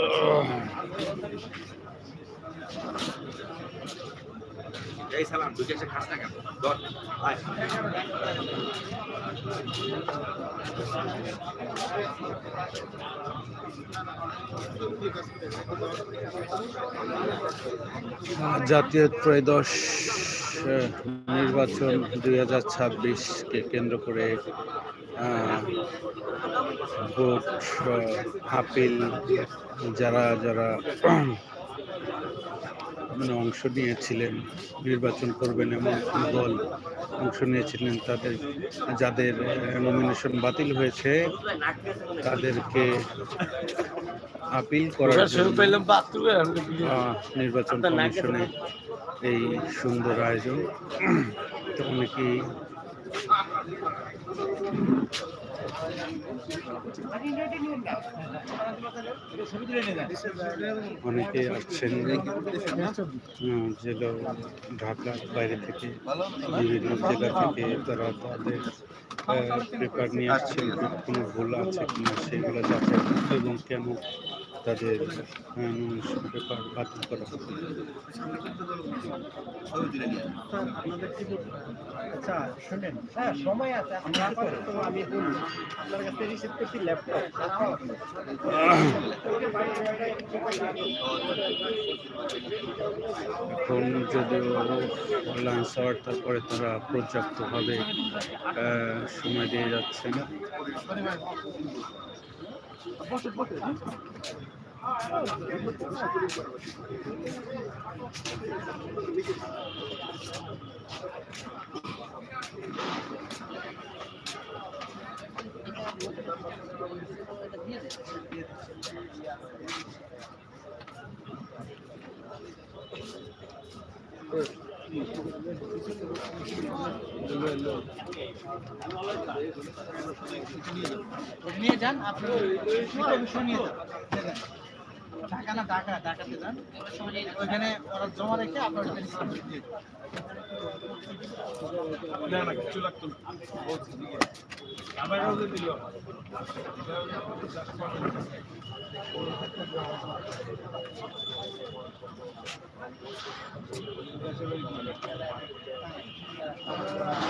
Thank you. এই সালাম এসে খাস না কেন? জাতীয় ত্রয়োদশ নির্বাচন দুই হাজার ছাব্বিশকে কেন্দ্র করে ভোট আপিল যারা যারা মানে অংশ নিয়েছিলেন নির্বাচন করবেন এমন কোনো দল অংশ নিয়েছিলেন তাদের যাদের নমিনেশন বাতিল হয়েছে তাদেরকে আপিল করার নির্বাচন কমিশনে এই সুন্দর আয়োজন। তো অনেকেই অনেকে আসছেন। জেলা ঢাকা বাইরে থেকে, বিভিন্ন জেলা থেকে তারা তাদের পেপার নিয়ে আসছেন, কোনো ভুল আছে কিনা সেগুলো যাচাই এবং কেন তাদের পেপার বাতিল করা আচ্ছা হ্যাঁ ল্যাপটপ এখন যদিও লাঞ্চ আওয়ার তারপরে তারা পর্যাপ্তভাবে সময় দিয়ে যাচ্ছে না। নিয়ে যান আপনি নিয়ে যান। ঢাকা না ঢাকা ঢাকাতে যান। ওইখানে ওরা জমা রেখে আপনার ওখানে submit দিয়ে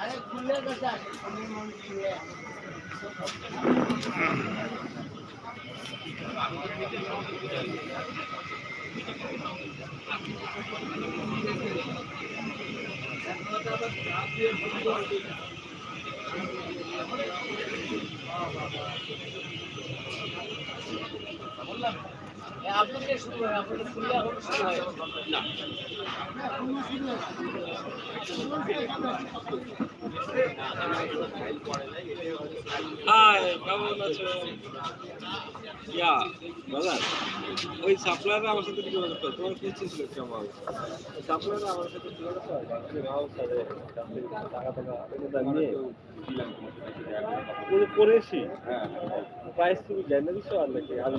अरे खुले का सर দেন। হাই কেমন আছো? ইয়া দাদা ওই সাপ্লায়াররা আমার সাথে যোগাযোগ করে? তোমার কি ছিল কেমন সাপ্লায়াররা আমার সাথে যোগাযোগ করে। করেছি হ্যাঁ। প্রাইস তুমি জানা দিছো আর নাকি? আমি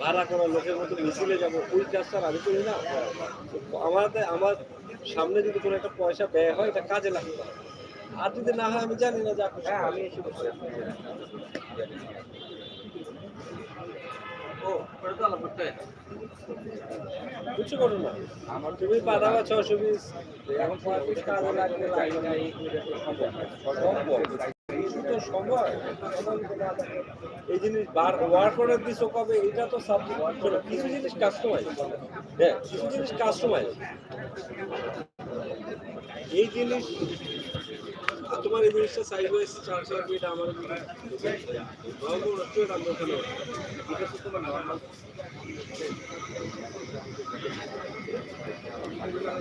ভাড়া করা লোকের মতো মিছিলে যাব ওই কাজটা আর আমি করি না। আমাদের আমার সামনে যদি কোনো একটা পয়সা ব্যয় হয় এটা কাজে লাগবে। আর যদি না হয় আমি জানি না যা হ্যাঁ আমি এসে। কিছু করো না। আমার তুমি ছশো পিস। এখন কাজে লাগবে এই তো সম্ভব এই জিনিস বার ওয়ার্ক অর্ডার দিছো কবে এটা তো সাবজেক্ট কিছু জিনিস কাস্টমাইজ হ্যাঁ কিছু জিনিস কাস্টমাইজ এই জিনিস তোমার এই জিনিসটা সাইজ ওয়াইজ চার্জ লাগবে এটা আমার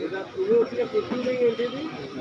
এটা তুমি ওখানে প্রচুরই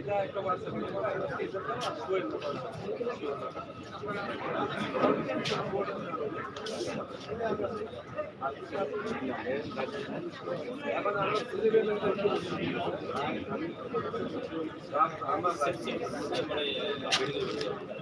এটা একটা এখন আমরা খুঁজে বের করতে আমরা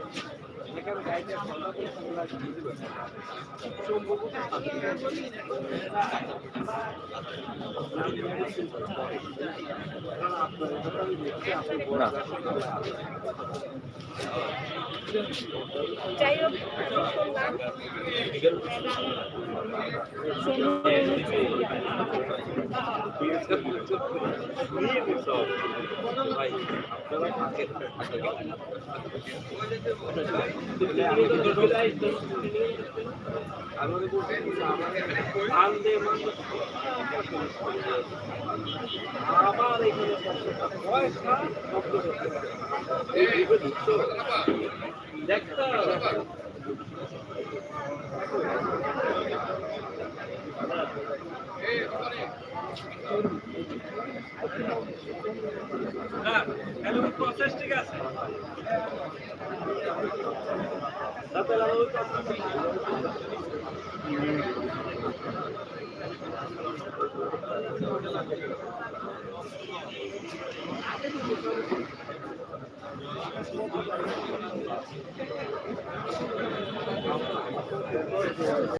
যাই হোক আমার এখানে পয়সা শব্দ করতে পারে দেখতে হ্যাঁ হ্যালো ঠিক আছে। তাতে লাগো